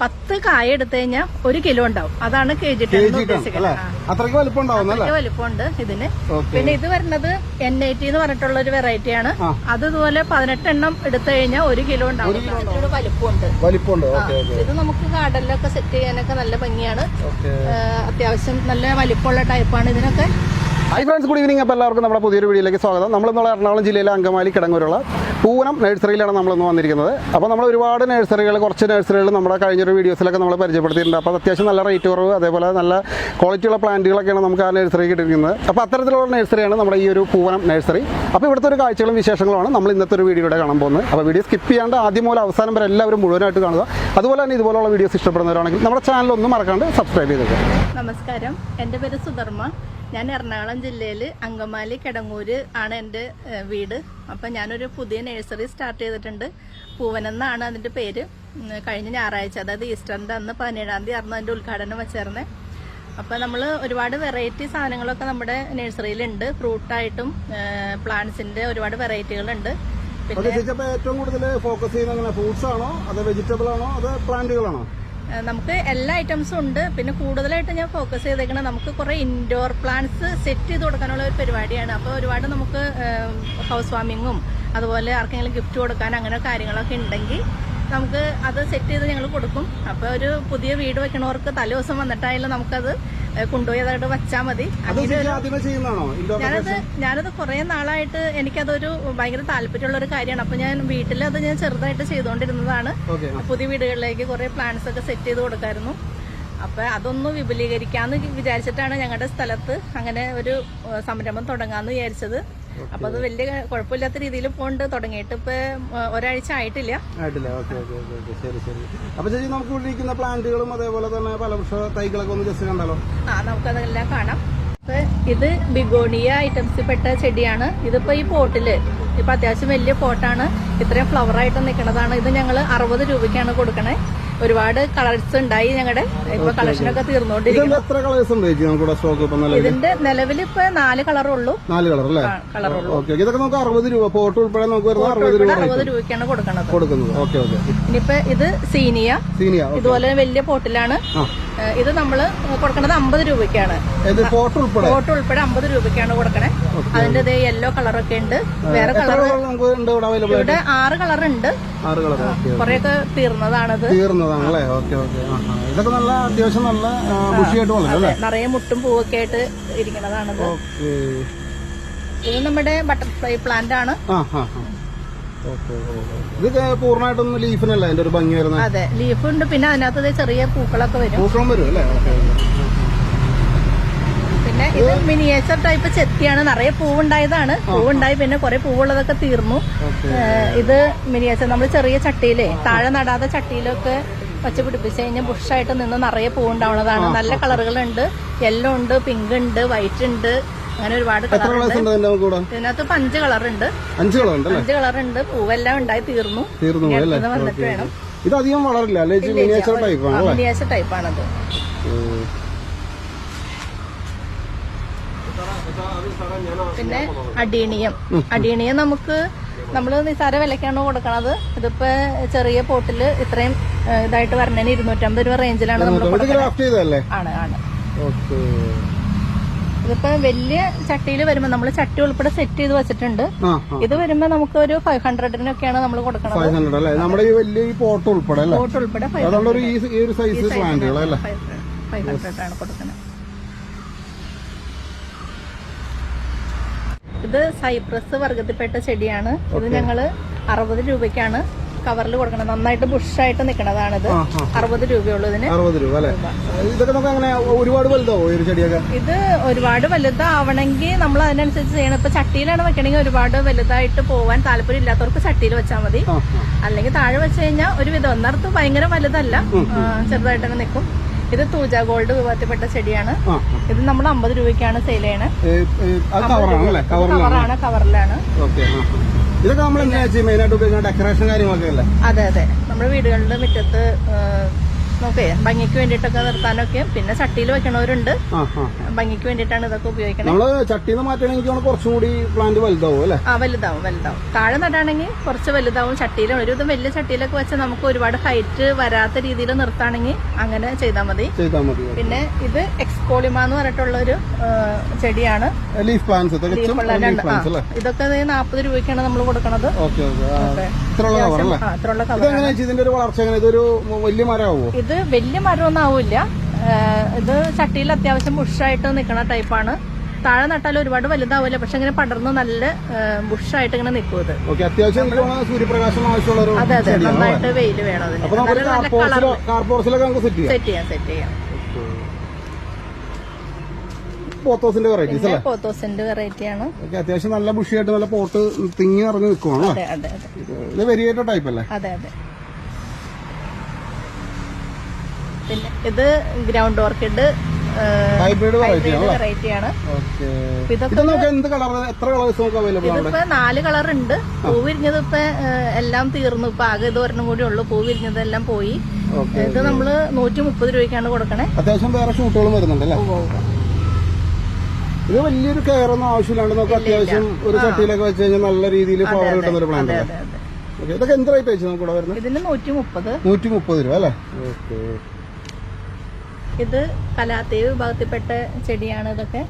പത്ത് കായ എടുത്തു കഴിഞ്ഞാൽ ഒരു കിലോ ഉണ്ടാവും. അതാണ് കെ ജി ടെൻ അത്രയ്ക്ക് വലിപ്പമുണ്ട് ഇതിന്. പിന്നെ ഇത് വരുന്നത് എൻ ഐ ടി എന്ന് പറഞ്ഞിട്ടുള്ള ഒരു വെറൈറ്റി ആണ്. ആ. അത് ഇതുപോലെ പതിനെട്ട് എണ്ണം എടുത്തു കഴിഞ്ഞാൽ ഒരു കിലോ ഉണ്ടാവും. വലിപ്പമുണ്ട്. ഇത് നമുക്ക് ഗാർഡനിലൊക്കെ സെറ്റ് ചെയ്യാനൊക്കെ നല്ല ഭംഗിയാണ്. അത്യാവശ്യം നല്ല വലിപ്പമുള്ള ടൈപ്പാണ് ഇതിനൊക്കെ. ഹായ് ഫ്രണ്ട്സ് ഗുഡ് ഈവനിങ് അപ്പോൾ എല്ലാവർക്കും നമ്മുടെ പുതിയൊരു വീഡിയോയിലേക്ക് സ്വാഗതം. നമ്മളിന്നുള്ള എറണാകുളം ജില്ലയിലെ അങ്കമാലി കിടങ്ങൂരുള്ള പൂവനം നഴ്സറിയിലാണ് നമ്മളിന്ന് വന്നിരിക്കുന്നത്. അപ്പോൾ നമ്മൾ ഒരുപാട് നഴ്സറികൾ കുറച്ച് നഴ്സറികൾ നമ്മുടെ കഴിഞ്ഞൊരു വീഡിയോസിലൊക്കെ നമ്മൾ പരിചയപ്പെടുത്തിയിട്ടുണ്ട്. അപ്പോൾ അത് അത്യാവശ്യം നല്ല റേറ്റ് കുറവ് അതേപോലെ നല്ല ക്വാളിറ്റിയുള്ള പ്ലാന്റുകളൊക്കെയാണ് നമുക്ക് ആ നഴ്സറി കിട്ടിയിരിക്കുന്നത്. അപ്പോൾ അത്തരത്തിലുള്ള നഴ്സറിയാണ് നമ്മുടെ ഈ ഒരു പൂവനം നഴ്സറി. അപ്പോൾ ഇവിടുത്തെ ഒരു കാഴ്ചകളും വിശേഷങ്ങളുമാണ് നമ്മൾ ഇന്നത്തെ ഒരു വീഡിയോയുടെ കാണാൻ പോകുന്നത്. അപ്പോൾ വീഡിയോ സ്കിപ്പ് ചെയ്യാണ്ട് ആദ്യം മുതൽ അവസാനം വരെ എല്ലാവരും മുഴുവനായിട്ട് കാണുക. അതുപോലെ തന്നെ ഇതുപോലുള്ള വീഡിയോസ് ഇഷ്ടപ്പെടുന്നവരാണെങ്കിൽ നമ്മുടെ ചാനൽ ഒന്നും മറക്കാണ്ട് സബ്സ്ക്രൈബ് ചെയ്തേക്കുക നമസ്കാരം. എന്റെ പേര് സുധർമ്മ. ഞാൻ എറണാകുളം ജില്ലയിൽ അങ്കമാലി കിടങ്ങൂര് ആണ് എന്റെ വീട്. അപ്പം ഞാനൊരു പുതിയ നഴ്സറി സ്റ്റാർട്ട് ചെയ്തിട്ടുണ്ട്. പൂവനെന്നാണ് അതിന്റെ പേര്. കഴിഞ്ഞ ഞായറാഴ്ച അതായത് ഈസ്റ്ററിന്റെ അന്ന് പതിനേഴാം തീയതി ആയിരുന്നു അതിന്റെ ഉദ്ഘാടനം വെച്ചേർന്നത് അപ്പം നമ്മൾ ഒരുപാട് വെറൈറ്റി സാധനങ്ങളൊക്കെ നമ്മുടെ നഴ്സറിയിലുണ്ട്. ഫ്രൂട്ടായിട്ടും പ്ലാന്റ്സിന്റെ ഒരുപാട് വെറൈറ്റികളുണ്ട്. പിന്നെ ഏറ്റവും കൂടുതൽ ഫോക്കസ് ചെയ്യുന്നത് ഫ്രൂട്ട്സ് ആണോ അതോ വെജിറ്റബിൾ ആണോ? അതോ പ്ലാന്റുകളാണോ? നമുക്ക് എല്ലാ ഐറ്റംസും ഉണ്ട്. പിന്നെ കൂടുതലായിട്ട് ഞാൻ ഫോക്കസ് ചെയ്തേക്കുന്നത് നമുക്ക് കുറേ ഇൻഡോർ പ്ലാന്റ്സ് സെറ്റ് ചെയ്ത് കൊടുക്കാനുള്ള ഒരു പരിപാടിയാണ്. അപ്പോൾ ഒരുപാട് നമുക്ക് ഹൗസ് വാമിങ്ങും അതുപോലെ ആർക്കെങ്കിലും ഗിഫ്റ്റ് കൊടുക്കാൻ അങ്ങനെ കാര്യങ്ങളൊക്കെ ഉണ്ടെങ്കിൽ നമുക്ക് അത് സെറ്റ് ചെയ്ത് ഞങ്ങൾ കൊടുക്കും. അപ്പോൾ ഒരു പുതിയ വീട് വെക്കണവർക്ക് തലേ ദിവസം വന്നിട്ടായാലും നമുക്കത് കൊണ്ടുപോയി അതായിട്ട് വെച്ചാൽ മതി. ഞാനത് ഞാനത് കുറെ നാളായിട്ട് എനിക്കതൊരു ഭയങ്കര താല്പര്യമുള്ള ഒരു കാര്യമാണ്. അപ്പൊ ഞാൻ വീട്ടിൽ അത് ഞാൻ ചെറുതായിട്ട് ചെയ്തുകൊണ്ടിരുന്നതാണ്. പുതിയ വീടുകളിലേക്ക് കുറെ പ്ലാന്റ്സ് ഒക്കെ സെറ്റ് ചെയ്ത് കൊടുക്കായിരുന്നു. അപ്പൊ അതൊന്ന് വിപുലീകരിക്കാന്ന് വിചാരിച്ചിട്ടാണ് ഞങ്ങളുടെ സ്ഥലത്ത് അങ്ങനെ ഒരു സംരംഭം തുടങ്ങാന്ന് വിചാരിച്ചത്. അപ്പൊ അത് വലിയ കുഴപ്പമില്ലാത്ത രീതിയിൽ പോണ്ട് തുടങ്ങിയിട്ട് ഇപ്പൊ ഒരാഴ്ച ആയിട്ടില്ല. ആയിട്ടില്ല. Okay okay okay okay. ശരി ശരി. അപ്പൊ ചേച്ചി നമുക്ക് ഉള്ളിരിക്കുന്ന പ്ലാന്റുകളും അതേപോലെ തന്നെ ഫലവൃക്ഷ തൈകളൊക്കെ ഒന്ന് ജസ്റ്റ് കണ്ടാലോ? ആ നമുക്കതെല്ലാം കാണാം. ഇത് ബിഗോണിയ ഐറ്റംസിൽ പെട്ട ചെടിയാണ്. ഇതിപ്പോ ഈ പോട്ടിൽ ഇപ്പൊ അത്യാവശ്യം വലിയ പോട്ടാണ് ഇത്രയും ഫ്ലവർ ആയിട്ട് നിൽക്കുന്നതാണ് ഇത് ഞങ്ങൾ അറുപത് രൂപയ്ക്കാണ് കൊടുക്കണേ. ഒരുപാട് കളേഴ്സ് ഉണ്ടായി ഞങ്ങളുടെ ഇപ്പൊ കളക്ഷനൊക്കെ തീർന്നുകൊണ്ടിരിക്കുന്നു ഇതിന്റെ നിലവിൽ ഇപ്പൊ നാല് കളറുള്ളൂ നാല് കളർ അല്ലേ? ഇതൊക്കെ നമുക്ക് അറുപത് രൂപ ഉൾപ്പെടെ നമുക്ക് അറുപത് രൂപ അറുപത് രൂപയ്ക്കാണ് കൊടുക്കണത്. കൊടുക്കുന്നത്. ഓക്കെ ഓക്കെ ഇനിയിപ്പോ ഇത് സീനിയ. സീനിയ ഇതുപോലെ വലിയ പോട്ടിലാണ് ഇത് നമ്മൾ കൊടുക്കണത് അമ്പത് രൂപയ്ക്കാണ്. ഫോട്ടോ ഉൾപ്പെടെ അമ്പത് രൂപയ്ക്കാണ് കൊടുക്കണേ. അതിന്റെ ഇതേ യെല്ലോ കളറൊക്കെ ഉണ്ട് വേറെ കളർ ഇവിടെ ആറ് കളർ ഉണ്ട്. ആറ് കളർ കുറെയൊക്കെ തീർന്നതാണത്. തീർന്നതാണല്ലേ? ഓക്കെ ഓക്കെ ഇതൊക്കെ നല്ല അത്യാവശ്യം നല്ല ബുഷിയായിട്ട് വളരും നിറയെ മുട്ടും പൂവൊക്കെ ആയിട്ട് ഇരിക്കുന്നതാണത്. ഓക്കെ ഇത് നമ്മുടെ ബട്ടർഫ്ലൈ പ്ലാന്റ് ആണ്. ഇത് പൂർണമായിട്ടൊന്നും ലീഫിനല്ല അതിന്റെ ഒരു ഭംഗി വരുന്നത്? അതെ. ലീഫ് ഉണ്ട്. പിന്നെ അതിനകത്ത് ചെറിയ പൂക്കളൊക്കെ വരും. പൂക്കളും വരും അല്ലേ? ഓക്കെ പിന്നെ ഇത് മിനിയേച്ചർ ടൈപ്പ് ചെത്തിയാണ്. നിറയെ പൂവുണ്ടായതാണ്. പൂവുണ്ടായി പിന്നെ കുറെ പൂവുള്ളതൊക്കെ തീർന്നു. ഇത് മിനിയേച്ചർ നമ്മൾ ചെറിയ ചട്ടിയിലേ താഴെ നടാതെ ചട്ടിയിലൊക്കെ പച്ച പിടിപ്പിച്ച് കഴിഞ്ഞാൽ ബുഷായിട്ട് നിന്ന് നിറയെ പൂവുണ്ടാവുന്നതാണ്. നല്ല കളറുകളുണ്ട്. യെല്ലോ ഉണ്ട് പിങ്ക് ഉണ്ട് വൈറ്റ് ഉണ്ട്. അങ്ങനെ ഒരുപാട് ഇതിനകത്ത് ഇപ്പൊ അഞ്ച് കളറുണ്ട്. അഞ്ച് കളറുണ്ട് അഞ്ച് കളറുണ്ട്. പൂവെല്ലാം ഉണ്ടായി തീർന്നു. തീർന്നു വന്നിട്ട് വേണം. ഇത് അധികം വളരില്ല മിനിയേച്ചർ ടൈപ്പ് ആണ് അല്ലേ? മിനിയേച്ചർ ടൈപ്പാണത് പിന്നെ അടീണിയം. അടീണിയം നമുക്ക് നമ്മൾ നിസാര വിലക്കാണ് കൊടുക്കണത്. ഇതിപ്പോ ചെറിയ പോട്ടിൽ ഇത്രയും ഇതായിട്ട് വരണേന് ഇരുന്നൂറ്റമ്പത് രൂപ റേഞ്ചിലാണ് നമ്മൾ ആണ് ആണ്. ഇതിപ്പോ വലിയ ചട്ടിയിൽ വരുമ്പോ നമ്മൾ ചട്ടി ഉൾപ്പെടെ സെറ്റ് ചെയ്ത് വെച്ചിട്ടുണ്ട്. ഇത് വരുമ്പോ നമുക്ക് ഒരു ഫൈവ് ഹൺഡ്രഡിനൊക്കെയാണ് നമ്മൾ കൊടുക്കണത്. ഫൈവ് ഹൺഡ്രഡ് അല്ലേ? നമ്മുടെ ഈ വലിയ പോട്ട് ഉൾപ്പെടെ പോട്ട് ഉൾപ്പെടെ ഫൈവ് ഹൺഡ്രഡ് ആണ് കൊടുക്കുന്നത് ഇത് സൈപ്രസ് വർഗത്തിൽപ്പെട്ട ചെടിയാണ്. ഇത് ഞങ്ങൾ അറുപത് രൂപയ്ക്കാണ് കവറിൽ കൊടുക്കണം നന്നായിട്ട് ബുഷായിട്ട് നിൽക്കണതാണിത് അറുപത് രൂപയുള്ളൂ ഇതിന്. അറുപത് രൂപ അല്ലേ? ഇതൊക്കെ നമുക്ക് അങ്ങനെ ഒരുപാട് ഒരു ചെടിയൊക്കെ? ഇത് ഒരുപാട് വലുതാവണമെങ്കിൽ നമ്മൾ അതിനനുസരിച്ച് ചെയ്യണം. ഇപ്പൊ ചട്ടിയിലാണ് വെക്കണമെങ്കിൽ ഒരുപാട് വലുതായിട്ട് പോവാൻ താല്പര്യം ഇല്ലാത്തവർക്ക് ചട്ടിയിൽ വെച്ചാൽ മതി. അല്ലെങ്കിൽ താഴെ വെച്ച് കഴിഞ്ഞാൽ ഒരു വിധം ഒന്നർത്ത് ഭയങ്കര വലുതല്ല. ചെറുതായിട്ടങ്ങ് ചെറുതായിട്ട് നിൽക്കും ഇത് തൂജ ഗോൾഡ് വിഭാഗത്തിൽപ്പെട്ട ചെടിയാണ്. ഇത് നമ്മൾ അമ്പത് രൂപയ്ക്കാണ് സെയിൽ ചെയ്യണത് കവറാണ് കവറിലാണ്. ഇതൊക്കെ നമ്മൾ മെയിനായിട്ട് ഉപയോഗിക്കുന്ന ഡെക്കറേഷൻ കാര്യങ്ങളൊക്കെ അല്ലേ? അതെ അതെ. നമ്മുടെ വീടുകളുടെ മുറ്റത്ത് നോക്കേ ഭംഗിക്ക് വേണ്ടിട്ടൊക്കെ നിർത്താനൊക്കെ. പിന്നെ ചട്ടിയിൽ വെക്കണവരുണ്ട്. ഭംഗിക്ക് വേണ്ടിയിട്ടാണ് ഇതൊക്കെ ഉപയോഗിക്കുന്നത്. നമ്മൾ ചട്ടിന്ന് മാറ്റണമെങ്കിൽ കുറച്ചും കൂടി പ്ലാന്റ് വലുതാവും അല്ലേ? ആ വലുതാവും വലുതാവും. താഴെ നടാണെങ്കിൽ കുറച്ച് വലുതാവും. ചട്ടിയിൽ ഒരുവിധം വലിയ ചട്ടിയിലൊക്കെ വെച്ച് നമുക്ക് ഒരുപാട് ഹൈറ്റ് വരാത്ത രീതിയിൽ നിർത്താണെങ്കിൽ അങ്ങനെ ചെയ്താൽ മതി. ചെയ്താൽ മതി പിന്നെ ഇത് എക്സ്കോളിമ എന്ന് പറഞ്ഞിട്ടുള്ള ഒരു ചെടിയാണ്. ലീഫ് പ്ലാന്റ്സ് ഇതൊക്കെ നാപ്പത് രൂപയ്ക്കാണ് നമ്മൾ കൊടുക്കണത്. ഇത് ഒരു വലിയ മരമാവോ? ഇത് വലിയ മരമൊന്നും ആവില്ല. ഇത് ചട്ടിയിൽ അത്യാവശ്യം ബുഷായിട്ട് നിൽക്കുന്ന ടൈപ്പാണ് താഴെ നട്ടാൽ ഒരുപാട് വലുതാവില്ല പക്ഷെ ഇങ്ങനെ പടർന്ന് നല്ല ബുഷായിട്ട് ഇങ്ങനെ നിൽക്കും ഇത്. സൂര്യപ്രകാശം അതെ അതെ നന്നായിട്ട് വെയിൽ വേണം സെറ്റ് ചെയ്യാം. സെറ്റ് ചെയ്യാം പോത്തോസിന്റെ വെറൈറ്റീസ് അല്ലേ? പോത്തോസിന്റെ വെറൈറ്റി ആണ്. ഓക്കെ അത്യാവശ്യം നല്ല ബുഷിയായിട്ട് നല്ല പോട്ട് തിങ്ങി നിറഞ്ഞു നിൽക്കുവാണ് ഇത് വെരിയേറ്റ ടൈപ്പ് അല്ലേ? അതെ അതെ. പിന്നെ ഇത് ഗ്രൗണ്ട് ഓർക്കിഡ് ഹൈബ്രിഡ് വെറൈറ്റി ആണ്. ഇതിപ്പോ നാല് കളർ ഉണ്ട് പൂ വിരിഞ്ഞത് ഇപ്പൊ എല്ലാം തീർന്നു. ഇപ്പൊ ആകെ ഇത് ഒരെണ്ണം കൂടി ഉള്ളു. പൂ വിരിഞ്ഞത് എല്ലാം പോയി ഇത് നമ്മൾ നൂറ്റി മുപ്പത് രൂപയ്ക്കാണ് കൊടുക്കണേ. അത്യാവശ്യം വേറെ ഷൂട്ടുകളും വരുന്നുണ്ട് അല്ലേ? ഉവ്വ് ഉവ്വ്. ഇത് വലിയൊരു കെയർ ഒന്നും ആവശ്യമില്ലാണ്ട് നമുക്ക് അത്യാവശ്യം ഒരു ചട്ടിയിലൊക്കെ വെച്ച് കഴിഞ്ഞാൽ നല്ല രീതിയിൽ ഫ്ലവർ കിട്ടുന്ന ഒരു പ്ലാന്റ് ഇതൊക്കെ എന്ത് റേറ്റ് വെച്ച് നമുക്ക് ഇവിടെ വരുന്നത്? ഇതിന് നൂറ്റി മുപ്പത് നൂറ്റി മുപ്പത് രൂപ അല്ലേ? ഓക്കെ. ഇത് കലാത്തീവ് വിഭാഗത്തിൽപ്പെട്ട ചെടിയാണ് ഇതൊക്കെ.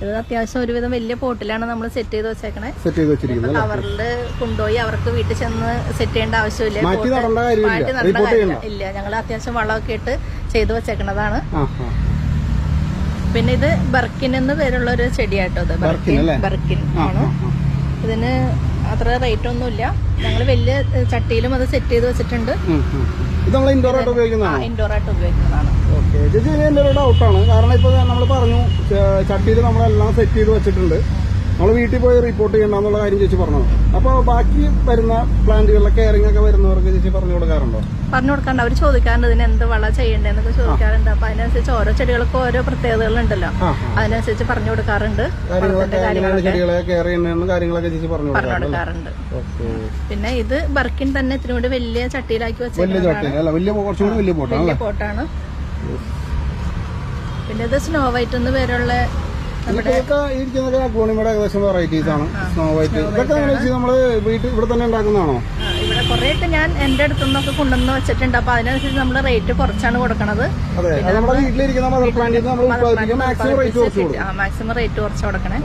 ഇത് അത്യാവശ്യം ഒരുവിധം വലിയ പോട്ടിലാണ് നമ്മൾ സെറ്റ് ചെയ്ത് വെച്ചേക്കണേ. സെറ്റ് ചെയ്ത് വെച്ചിരിക്കുന്നത് കവറിൽ കൊണ്ടുപോയി അവർക്ക് വീട്ടിൽ ചെന്ന് സെറ്റ് ചെയ്യേണ്ട ആവശ്യമില്ല. മാറ്റി നടേണ്ട കാര്യമില്ല. ഇല്ല ഞങ്ങൾ അത്യാവശ്യം വളമൊക്കെ ഇട്ട് ചെയ്ത് വെച്ചേക്കണതാണ്. പിന്നെ ഇത് ബർക്കിൻ എന്ന് പേരുള്ള ഒരു ചെടിയാട്ടോ ഇത്. ബർക്കിൻ? ബർക്കിൻ ആണ്. ഇതിന് അത്ര റേറ്റ് ഒന്നുമില്ല. ഞങ്ങൾ വലിയ ചട്ടിയിലും അത് സെറ്റ് ചെയ്ത് വെച്ചിട്ടുണ്ട്. ഇത് നമ്മൾ ഇൻഡോർ ആയിട്ട് ഉപയോഗിക്കുന്നതാണ്? ഇൻഡോർ ആയിട്ട് ഉപയോഗിക്കുന്നതാണ്. ഓക്കെ ചേച്ചി ഇത് എന്റെ ഒരു ഡൗട്ടാണ് കാരണം ഇപ്പോൾ നമ്മൾ പറഞ്ഞു ചട്ടിയിൽ നമ്മളെല്ലാം സെറ്റ് ചെയ്ത് വെച്ചിട്ടുണ്ട്. നമ്മൾ വീട്ടിൽ പോയി റിപ്പോർട്ട് ചെയ്യണ്ടെന്നുള്ള കാര്യം ചേച്ചി പറഞ്ഞു? അപ്പോൾ ബാക്കി വരുന്ന പ്ലാന്റുകളിലെ കെയറിംഗ് ഒക്കെ വരുന്നവർക്ക് ചേച്ചി പറഞ്ഞു കൊടുക്കാറുണ്ടോ? പറഞ്ഞു കൊടുക്കാണ്ട് അവർ ചോദിക്കാറുണ്ട് ഇതിന് എന്ത് വള ചെയ്യണ്ടെന്നൊക്കെ ചോദിക്കാറുണ്ട്. അപ്പൊ അതിനനുസരിച്ച് ഓരോ ചെടികൾക്കും ഓരോ പ്രത്യേകതകളുണ്ടല്ലോ. അതിനനുസരിച്ച് പറഞ്ഞു കൊടുക്കാറുണ്ട്. കൊടുക്കാറുണ്ട് പിന്നെ ഇത് ബർക്കിൻ തന്നെ ഇത്തിരി കൂടി വലിയ ചട്ടിയിലാക്കി വെച്ചിട്ടുണ്ട് വലിയ പോട്ടാണ് പിന്നെ ഇത് സ്നോ വൈറ്റ് എന്ന് പേരുള്ള ഏകദേശം വെറൈറ്റീസ് ആണ്. സ്നോ വൈറ്റ് ഇതൊക്കെ അങ്ങനെ നമ്മൾ വീട്ടിൽ ഇവിടെ തന്നെ ഉണ്ടാക്കുന്നതാണോ? ഇവിടെ കുറേയൊക്കെ ഞാൻ എന്റെ അടുത്തു നിന്നൊക്കെ കൊണ്ടുവന്ന് വെച്ചിട്ടുണ്ട്. അപ്പൊ അതിനനുസരിച്ച് നമ്മൾ റേറ്റ് കുറച്ചാണ് കൊടുക്കണത്. മാക്സിമം റേറ്റ് കുറച്ച് കൊടുക്കണേ.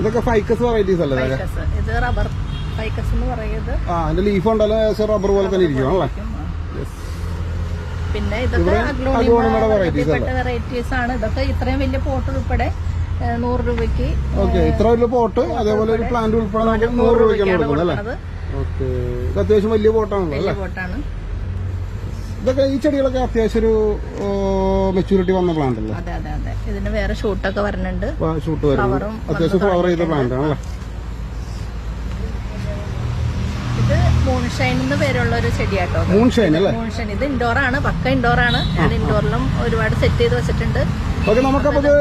ഇതൊക്കെ ഫൈക്കസ് വെറൈറ്റീസ് അല്ലേ ഇത് റബ്ബർ ഫൈക്കസ് എന്ന് പറയുന്നത് ലീഫ് ഉണ്ടല്ലോ റബ്ബർ പോലെ തന്നെ ഇരിക്കും അല്ലേ പിന്നെ ഇതൊക്കെ അഗ്ലോണിമയുടെ വെറൈറ്റീസ് ആണ്. ഇതൊക്കെ ഇത്രയും വലിയ പോട്ട് ഉൾപ്പെടെ നൂറ് രൂപയ്ക്ക് ഓക്കെ ഇത്ര വലിയ പോട്ട് അതേപോലെ ഒരു പ്ലാന്റ് ഉൾപ്പെടെ നൂറ് രൂപയ്ക്കാണ് കൊടുക്കുന്നത് അത്യാവശ്യം വലിയ പോട്ടാണല്ലോ വലിയ പോട്ടാണ്. ഇതൊക്കെ ഈ ചെടികളൊക്കെ അത്യാവശ്യം ഒരു മെച്ചൂരിറ്റി വന്ന പ്ലാന്റ് അല്ലേ? അതെ അതെ അതെ. ഇതിന് വേറെ ഷൂട്ടൊക്കെ വരുന്നുണ്ട് ഷൂട്ട് വരും അത്യാവശ്യം ഫ്ലവർ ചെയ്ത പ്ലാന്റ് ആണല്ലേ ഇത് മൂൺഷൈൻ എന്ന് പേരുള്ള ഒരു ചെടിയാട്ടോ. മൂൺഷൈൻ അല്ലേ? മൂൺഷൈൻ ഇത് ഇൻഡോർ ആണ് പക്ക ഇൻഡോർ ആണ്. ഞാൻ ഇൻഡോറിലും ഒരുപാട് സെറ്റ് ചെയ്ത് വെച്ചിട്ടുണ്ട്. ഓക്കെ നമുക്കപ്പോൾ ഇത്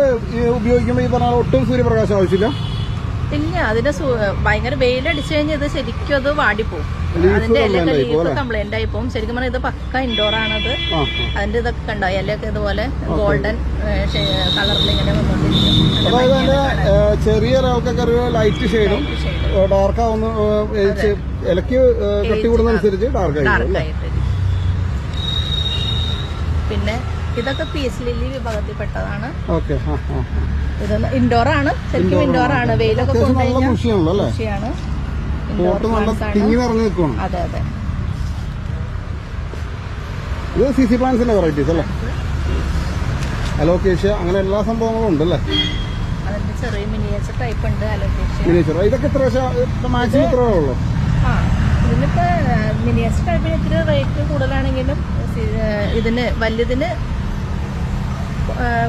ഉപയോഗിക്കുമ്പോൾ ഈ പറഞ്ഞ ഒട്ടും സൂര്യപ്രകാശം ആവശ്യമില്ല? ഇല്ല അതിന്റെ ഭയങ്കര വെയിലടിച്ചു കഴിഞ്ഞാൽ ഇത് ശരിക്കും അത് വാടിപ്പോവും. അതിന്റെ ഇലയൊക്കെ ലീഫ് കംപ്ലൈന്റ് ആയി പോകും ശരിക്കും പറഞ്ഞാൽ ഇത് പക്ക ഇൻഡോർ ആണത് അതിന്റെ ഇതൊക്കെ കണ്ടോ? ഇലയൊക്കെ ഇതുപോലെ ഗോൾഡൻ കളറിൽ ഇങ്ങനെ ഏഹ്, ചെറിയ ലൈറ്റ് ഷെയ്ഡും ഡാർക്ക് ആവുന്ന ഇലക്ക് കട്ടി കൂടുന്നതനുസരിച്ച് ഡാർക്ക് പിന്നെ ഇതൊക്കെ പീസ് ലില്ലി വിഭാഗത്തിൽപ്പെട്ടതാണ്. ഇത് ഇൻഡോർ ആണ് ശരിക്കും ഇൻഡോർ ആണ് വെയിലൊക്കെ കൃഷിയാണ്. അതെ അതെ. ഇത് സി സി പ്ലാന്റ്സിന്റെ വെറൈറ്റീസ് അല്ലേ? അലോക്കേഷ്യ അങ്ങനെ എല്ലാ സംഭവങ്ങളും ഉണ്ട് അല്ലേ ചെറിയ മിനിയേച്ചർ ടൈപ്പ് ഉണ്ട് അലോക്കേഷ്യ മിനിയേച്ചർ ഇതൊക്കെ എത്ര മാക്സിമം ഉള്ളൂ. ആ ഇതിനിപ്പോ മിനിയേച്ചർ ടൈപ്പിന് ഇത്തിരി റേറ്റ് കൂടുതലാണെങ്കിലും ഇതിന് വലുതിന്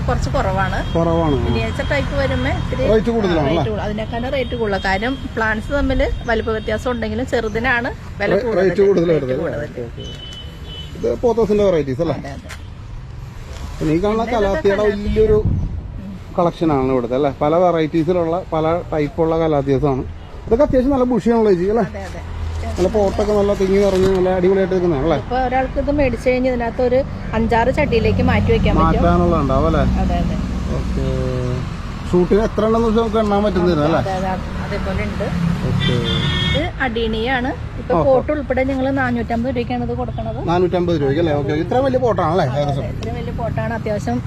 കുറച്ച് കുറവാണ്. കുറവാണ് മിനിയേച്ചർ ടൈപ്പ് വരുമ്പോ ഇത്തിരി റേറ്റ് കൂടുതലാണ് അതിനേക്കാളും റേറ്റ് കൂടുതൽ കാര്യം പ്ലാന്റ്സ് തമ്മിൽ വലിപ്പ വ്യത്യാസം ഉണ്ടെങ്കിലും ചെറുതിനാണ് വില കൂടുതൽ റേറ്റ് വെറൈറ്റീസ് അല്ലേ? ഈ കാണുന്ന കലാത്തിയുടെ വലിയൊരു കളക്ഷനാണ് ഇവിടുത്തെ അല്ലേ? പല വെറൈറ്റീസിലുള്ള പല ടൈപ്പുള്ള കലാത്തിയസാണ്. ഇതൊക്കെ അത്യാവശ്യം നല്ല ബുഷിയാണല്ലോ ചേച്ചി അല്ലേ? നല്ല പോട്ടൊക്കെ നല്ല തിങ്ങി നിറഞ്ഞ് നല്ല അടിപൊളിയായിട്ട് നിൽക്കുന്നതാണല്ലേ? ഇപ്പൊ ഒരാൾക്ക് ഇത് മേടിച്ചു കഴിഞ്ഞ് ഇതിനകത്ത് ഒരു അഞ്ചാറ് ചട്ടിയിലേക്ക് മാറ്റി വെക്കാൻ പറ്റും. മാറ്റാനുള്ള ഉണ്ടാവും അല്ലേ ഓക്കെ. ഷൂട്ടിന് എത്ര ഉണ്ടെന്ന് വെച്ചാൽ നമുക്ക് എണ്ണാൻ പറ്റുന്നില്ല അല്ലേ? അതെ അതെ അതേപോലെ ഉണ്ട്. ഓക്കെ. ഇത് അടീണിയാണ്. ഇപ്പൊ പോട്ട് ഉൾപ്പെടെ ഞങ്ങൾ നാനൂറ്റമ്പത് രൂപയ്ക്കാണ് ഇത് കൊടുക്കുന്നത് നാനൂറ്റമ്പത് രൂപയ്ക്ക് അല്ലേ? ഓക്കെ. ഇത്ര വലിയ പോട്ടാണല്ലേ ഏകദേശം? ഇത്രയും വലിയ പോട്ടാണ്. അത്യാവശ്യം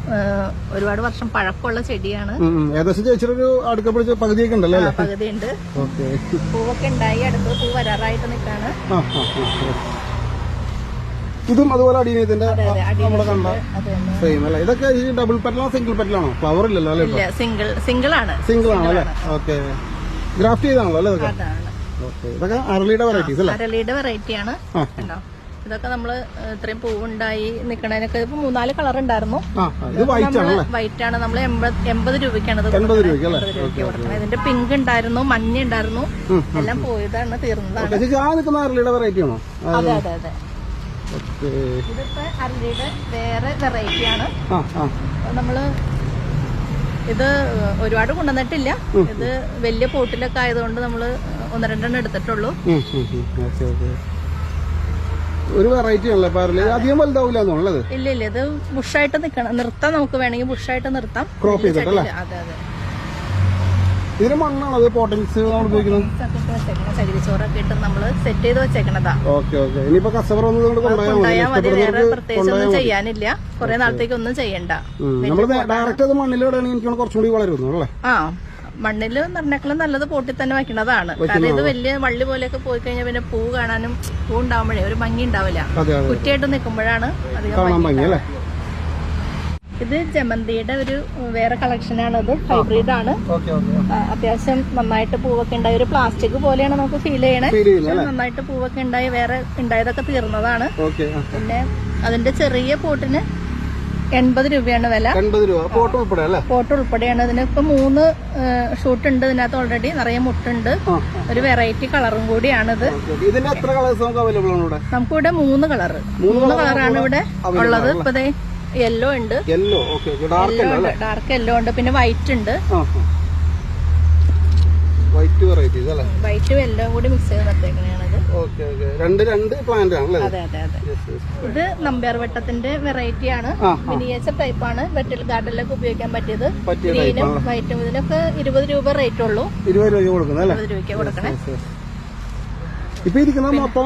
ഒരുപാട് വർഷം പഴക്കമുള്ള ചെടിയാണ്. ഏകദേശം ചേച്ചിയുടെ ഒരു അടുക്ക പിടിച്ച പകുതിയൊക്കെ ഉണ്ടല്ലോ പൂവൊക്കെ ഉണ്ടായി അടുത്ത് പൂ വരാറായിട്ട് നിൽക്കാണ്. ഇതും അതുപോലെ അടിയനത്തിന്റെ നമ്മളെ കണ്ട സെയിം അല്ലേ? ഇതൊക്കെ ഈ ഡബിൾ പെറ്റലാണോ സിംഗിൾ പെറ്റലാണോ ഫ്ലവർ ഇല്ലല്ലോ അല്ലേ സിംഗിൾ സിംഗിൾ ആണ്. സിംഗിൾ ആണോ അല്ലേ? ഓക്കെ ഗ്രാഫ്റ്റ് ചെയ്താണല്ലോ അല്ലേ ഇതൊക്കെ? ഓക്കെ ഇതൊക്കെ അരളിയുടെ വെറൈറ്റീസ് അല്ലേ? അരളിയുടെ വെറൈറ്റി ആണ്. ഇതൊക്കെ നമ്മൾ ഇത്രയും പൂവുണ്ടായി നിക്കണതിനൊക്കെ ഇപ്പൊ മൂന്നാൽ കളർ ഉണ്ടായിരുന്നു. വൈറ്റ് ആണ്. നമ്മൾ എൺപത് രൂപയ്ക്കാണ് കൊടുക്കുന്നത്. ഇതിന്റെ പിങ്ക് ഉണ്ടായിരുന്നു മഞ്ഞ ഉണ്ടായിരുന്നു. എല്ലാം പോയതാണ് തീർന്നതാണ്. അതെ അതെ അതെ. ഇതിപ്പോ അരളിയുടെ വേറെ വെറൈറ്റി ആ ആ. നമ്മൾ ഇത് ഒരുപാട് കൊണ്ടുവന്നിട്ടില്ല. ഇത് വലിയ പോട്ടിലൊക്കെ ആയതുകൊണ്ട് നമ്മൾ ഒന്ന് രണ്ടെണ്ണം എടുത്തിട്ടുള്ളൂ. ഒരു വെറൈറ്റി ആണല്ലേ അരളി. അധികം വലുതാവില്ല എന്നുള്ളത് ഇല്ല ഇല്ല ഇത് ബുഷായിട്ട് നിക്കണം. നിർത്താം നമുക്ക് വേണമെങ്കിൽ ബുഷായിട്ട് നിർത്താം. ക്രോപ്പ് ചെയ്തിട്ടല്ലേ അതെ അതെ. ഇതിന് മണ്ണാണ്? അത് പോട്ടൻസ് നമ്മൾ ഉപയോഗിക്കുന്നത് ചകിരിച്ചോറൊക്കെ ഇട്ട് നമ്മൾ സെറ്റ് ചെയ്ത് വെച്ചേക്കണതാ. Okay okay. ഇനിയിപ്പോ കസ്റ്റമർ കൊണ്ടുപോയാൽ മതി. കൊണ്ടുപോയാൽ മതി. വേറെ പ്രത്യേകിച്ച് ഒന്നും ചെയ്യാനില്ല. കുറെ നാളത്തേക്ക് ഒന്നും ചെയ്യണ്ട. നമ്മൾ ഡയറക്റ്റ് അത് മണ്ണിലിടുകയാണെങ്കിൽ എനിക്ക് കുറച്ചുകൂടി വളരുന്നു അല്ലേ? ആ മണ്ണിൽ നിറഞ്ഞേക്കാളും നല്ലത് പോട്ടി തന്നെ വെക്കണതാണ്. കാരണം ഇത് വലിയ വള്ളി പോലെയൊക്കെ പോയി കഴിഞ്ഞാൽ പിന്നെ പൂ കാണാനും പൂ ഉണ്ടാവുമ്പോഴേ ഒരു ഭംഗി ഉണ്ടാവില്ല. കുറ്റിയായിട്ട് നിൽക്കുമ്പോഴാണ് അധികം ഭംഗി ഇത് ജമന്തിയുടെ ഒരു വേറെ കളക്ഷനാണ് ഇത് ഹൈബ്രിഡ് ആണ്. അത്യാവശ്യം നന്നായിട്ട് പൂവൊക്കെ ഉണ്ടായ ഒരു പ്ലാസ്റ്റിക് പോലെയാണ് നമുക്ക് ഫീൽ ചെയ്യണേ. നന്നായിട്ട് പൂവൊക്കെ ഉണ്ടായി വേറെ ഉണ്ടായതൊക്കെ തീർന്നതാണ്. പിന്നെ അതിന്റെ ചെറിയ പോട്ടിന് എൺപത് രൂപയാണ് വില. എൺപത് രൂപ. പോട്ട് ഉൾപ്പെടെ അല്ലേ? പോട്ട് ഉൾപ്പെടെയാണ്. ഇതിന് ഇപ്പൊ മൂന്ന് ഷൂട്ട് ഉണ്ട് ഇതിനകത്ത് ഓൾറെഡി നിറയെ മുട്ടുണ്ട്. ഒരു വെറൈറ്റി കളറും കൂടിയാണിത് ഇത്. ഇതിന്റെ എത്ര കളേഴ്സ് നമുക്ക് അവൈലബിൾ ആണ് ഇവിടെ? നമുക്കിവിടെ മൂന്ന് കളർ മൂന്ന് കളറാണ് ഇവിടെ ഉള്ളത്. ഇപ്പൊ യെല്ലോ ഉണ്ട്. യെല്ലോ ഡാർക്ക് ഡാർക്ക് യെല്ലോ ഉണ്ട്. പിന്നെ വൈറ്റ് ഉണ്ട്. വൈറ്റ് വെറൈറ്റീസ് അല്ലേ വൈറ്റും യെല്ലോ കൂടി മിക്സ് ചെയ്ത് ഓക്കെ രണ്ട് രണ്ട് പ്ലാന്റ് ആണല്ലേ അതെ അതെ അതെ. ഇത് നമ്പ്യാർ വെട്ടത്തിന്റെ വെറൈറ്റി ആണ്. മിനിയേച്ചർ ടൈപ്പ് ആണ്. വെട്ടൽ ഗാർഡനിലൊക്കെ ഉപയോഗിക്കാൻ പറ്റിയത്. പറ്റിയ ഗ്രീനും വൈറ്റും ഇതിനൊക്കെ ഇരുപത് രൂപ റേറ്റ് ഉള്ളൂ. ഇരുപത് രൂപ കൊടുക്കുന്നത് അല്ലേ? ഇരുപത് രൂപയ്ക്ക് കൊടുക്കണേ. ഇപ്പൊ ഇരിക്കുന്ന മൊത്തം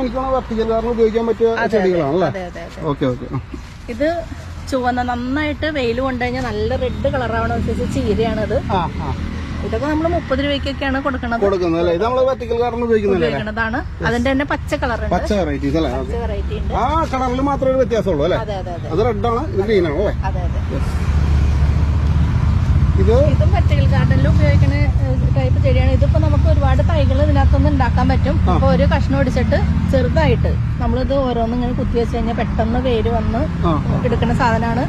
ഉപയോഗിക്കാൻ പറ്റിയ ചെടികളാണല്ലേ? ഓക്കെ ഓക്കെ ഇത് ചുവന്ന നന്നായിട്ട് വെയിൽ കൊണ്ടു കഴിഞ്ഞാൽ നല്ല റെഡ് കളറാവണ അനുസരിച്ച് ചീരയാണിത്. ഇതൊക്കെ നമ്മൾ മുപ്പത് രൂപയ്ക്കൊക്കെയാണ് കൊടുക്കണത്. കൊടുക്കുന്നത് ഉപയോഗിക്കുന്നതാണ് അതിന്റെ തന്നെ പച്ച കളർ പച്ച വെറൈറ്റി ഉണ്ട്. ആ കളറിൽ മാത്രമേ വ്യത്യാസമുള്ളൂ അല്ലേ? അതെ അതെ അതെ. അത് റെഡ് ആണ് ഗ്രീൻ ആണ് അതെ അതെ. ഇത്? ഇതും പച്ചക്കറി ഗാർഡനിൽ ഉപയോഗിക്കുന്ന ടൈപ്പ് ചെടിയാണ്. ഇതിപ്പോ നമുക്ക് ഒരുപാട് തൈകൾ ഇതിനകത്തൊന്നും ഉണ്ടാക്കാൻ പറ്റും. അപ്പൊ ഒരു കഷ്ണം ഒടിച്ചിട്ട് ചെറുതായിട്ട് നമ്മളിത് ഓരോന്നും ഇങ്ങനെ കുത്തി വെച്ച് കഴിഞ്ഞാൽ പെട്ടെന്ന് വേര് വന്ന് എടുക്കുന്ന സാധനമാണ്